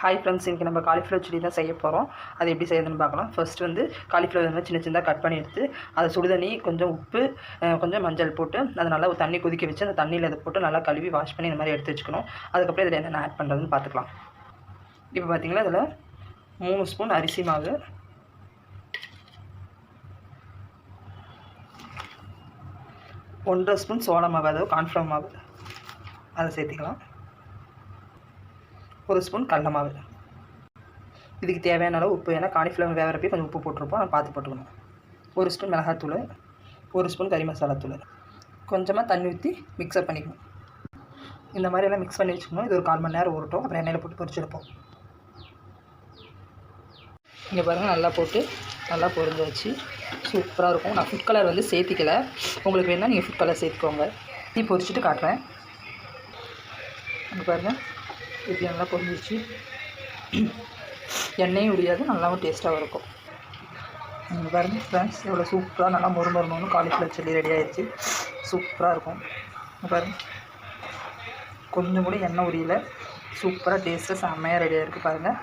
Hi friends இன்றைக்கி நம்ம cauliflower chilli தான் செய்ய போகிறோம் அது எப்படி செய்யறதுன்னு பார்க்கலாம். ஃபர்ஸ்ட் வந்து காலிஃப்ளவர் வந்து சின்ன சின்னதாக கட் பண்ணி எடுத்து அதை சுடுதண்ணி கொஞ்சம் உப்பு கொஞ்சம் மஞ்சள் போட்டு அதை நல்லா தண்ணி கொதிக்க வச்சு அந்த தண்ணியில் அதை போட்டு நல்லா கழுவி வாஷ் பண்ணி இந்த மாதிரி எடுத்து வச்சுக்கணும். அதுக்கப்புறம் இதில் என்னென்ன ஆட் பண்ணுறதுன்னு பார்த்துக்கலாம். இப்போ பார்த்தீங்கன்னா இதில் மூணு ஸ்பூன் அரிசி மாவு. ஒன்றரை ஸ்பூன் சோள மாவு அதாவது கான்ஃப்ளவர் மாவு. அதை சேர்த்திக்கலாம். ஒரு ஸ்பூன் கடல மாவு. இதுக்கு தேவையான அளவு உப்பு. ஏன்னா காலிஃப்ளவர் வேகிறப்பே கொஞ்சம் உப்பு போட்டிருப்போம். அதை பார்த்து போட்டுக்கணும். ஒரு ஸ்பூன் மிளகாத்தூள் ஒரு ஸ்பூன் கறி மசாலாத்தூள் கொஞ்சமாக தண்ணி ஊற்றி மிக்சர் பண்ணிக்கணும். இந்த மாதிரி எல்லாம் மிக்ஸ் பண்ணி வச்சுக்கணும். இது ஒரு கால் மணி நேரம் ஊறட்டும். அப்புறம் எண்ணெயில் போட்டு பொரிச்செடுப்போம் இங்கே பாருங்கள் நல்லா போட்டு நல்லா பொருந்து வச்சு சூப்பராக இருக்கும். நான் ஃபுட் கலர் வந்து சேர்த்திக்கல. உங்களுக்கு வேணால் நீங்கள் ஃபுட் கலர் சேர்த்துக்கோங்க. டீ பொரிச்சிட்டு காட்டுறேன். இங்கே பாருங்கள் இப்படி நல்லா பொரிஞ்சிச்சு எண்ணெயும் உரியாது நல்லாவும் டேஸ்ட்டாகவும் இருக்கும். நீங்கள் பாருங்கள் ஃப்ரெண்ட்ஸ் எவ்வளோ சூப்பராக நல்லா மொறு மொறுமொறு காலிஃப்ளவர் சில்லி ரெடி ஆகிடுச்சு சூப்பராக இருக்கும். பாருங்கள் கொஞ்சம் கூட எண்ணெய் உரியல. சூப்பராக டேஸ்ட்டாக செம்மையாக ரெடியாக இருக்குது பாருங்கள்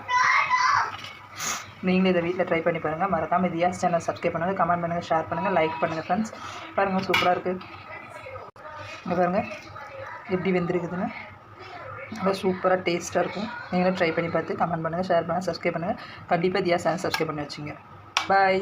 நீங்களும் இதை வீட்டில் ட்ரை பண்ணி பாருங்கள் மறக்காமல் இது யாஸ் சேனல் சப்ஸ்கிரைப் பண்ணுங்கள் கமெண்ட் பண்ணுங்கள் ஷேர் பண்ணுங்கள் லைக் பண்ணுங்கள் ஃப்ரெண்ட்ஸ் பாருங்கள் சூப்பராக இருக்குது இங்கே பாருங்கள் எப்படி வெந்திருக்குதுன்னு. நல்லா சூப்பராக டேஸ்ட்டாக இருக்கும். நீங்களும் ட்ரை பண்ணி பார்த்து கமெண்ட் பண்ணுங்கள் ஷேர் பண்ணுங்கள் சப்ஸ்கிரைப் பண்ணுங்கள் கண்டிப்பாக தியா சேனல் சப்ஸ்கிரைப் பண்ணி வச்சுங்க. பாய்